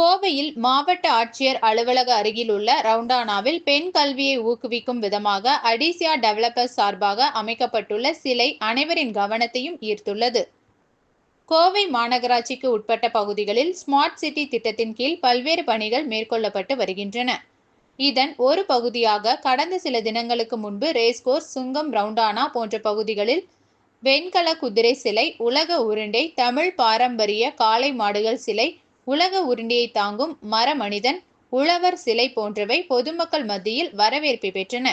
கோவையில் மாவட்ட ஆட்சியர் அலுவலக அருகில் உள்ள ரவுண்டானாவில் பெண் கல்வியை ஊக்குவிக்கும் விதமாக அடிசியா டெவலப்பர்ஸ் சார்பாக அமைக்கப்பட்டுள்ள சிலை அனைவரின் கவனத்தையும் ஈர்த்துள்ளது. கோவை மாநகராட்சிக்கு உட்பட்ட பகுதிகளில் ஸ்மார்ட் சிட்டி திட்டத்தின் கீழ் பல்வேறு பணிகள் மேற்கொள்ளப்பட்டு வருகின்றன. இதன் ஒரு பகுதியாக கடந்த சில தினங்களுக்கு முன்பு ரேஸ்கோர்ஸ் சுங்கம் ரவுண்டானா போன்ற பகுதிகளில் வெண்கல குதிரை சிலை உலக உருண்டை தமிழ் பாரம்பரிய காளை மாடுகள் சிலை உலக உருண்டையை தாங்கும் மர மனிதன் உழவர் சிலை போன்றவை பொதுமக்கள் மத்தியில் வரவேற்பை பெற்றன.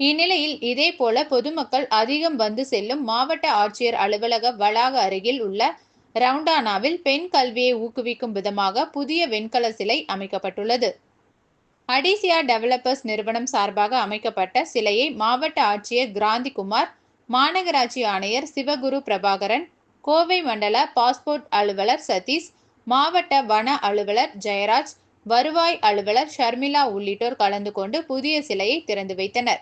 இந்நிலையில் இதேபோல பொதுமக்கள் அதிகம் வந்து செல்லும் மாவட்ட ஆட்சியர் அலுவலக வளாக அருகில் உள்ள ரவுண்டானாவில் பெண் கல்வியை ஊக்குவிக்கும் விதமாக புதிய வெண்கல சிலை அமைக்கப்பட்டுள்ளது. அடிசியா டெவலப்பர்ஸ் நிறுவனம் சார்பாக அமைக்கப்பட்ட சிலையை மாவட்ட ஆட்சியர் கிராந்திகுமார் மாநகராட்சி ஆணையர் சிவகுரு பிரபாகரன் கோவை மண்டல பாஸ்போர்ட் அலுவலர் சதீஷ் மாவட்ட வன அலுவலர் ஜெயராஜ் வருவாய் அலுவலர் ஷர்மிளா உள்ளிட்டோர் கலந்து கொண்டு புதிய சிலையை திறந்து வைத்தனர்.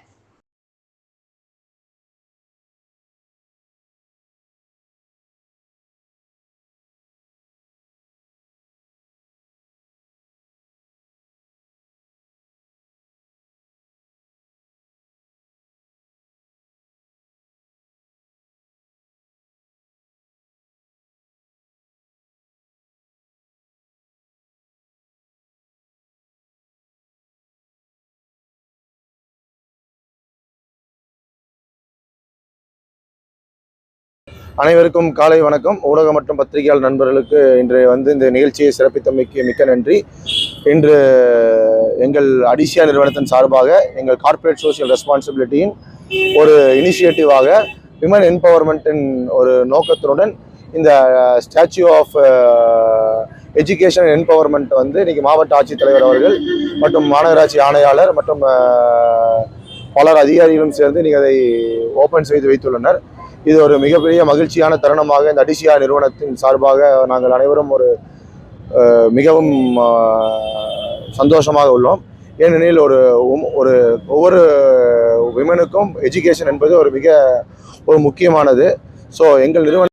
அனைவருக்கும் காலை வணக்கம். ஊடக மற்றும் பத்திரிகையாளர் நண்பர்களுக்கு இன்று வந்து இந்த நிகழ்ச்சியை சிறப்பித்தமைக்கு மிக்க நன்றி. இன்று எங்கள் அடிசியா நிறுவனத்தின் சார்பாக எங்கள் கார்ப்பரேட் சோஷியல் ரெஸ்பான்சிபிலிட்டியின் ஒரு இனிஷியேட்டிவாக விமன் என்பவர்மெண்ட்டின் ஒரு நோக்கத்தினுடன் இந்த ஸ்டாச்சு ஆஃப் எஜுகேஷன் என்பவர்மெண்ட் வந்து இன்றைக்கி மாவட்ட ஆட்சித்தலைவர் அவர்கள் மற்றும் மாநகராட்சி ஆணையாளர் மற்றும் பலர் அதிகாரிகளும் சேர்ந்து இன்றைக்கி அதை ஓப்பன் செய்து வைத்துள்ளனர். இது ஒரு மிகப்பெரிய மகிழ்ச்சியான தருணமாக இந்த அடிசியா நிறுவனத்தின் சார்பாக நாங்கள் அனைவரும் ஒரு மிகவும் சந்தோஷமாக உள்ளோம். ஏனெனில் ஒரு ஒரு ஒவ்வொரு விமனுக்கும் எஜுகேஷன் என்பது ஒரு மிக ஒரு முக்கியமானது. ஸோ எங்கள் நிறுவனம்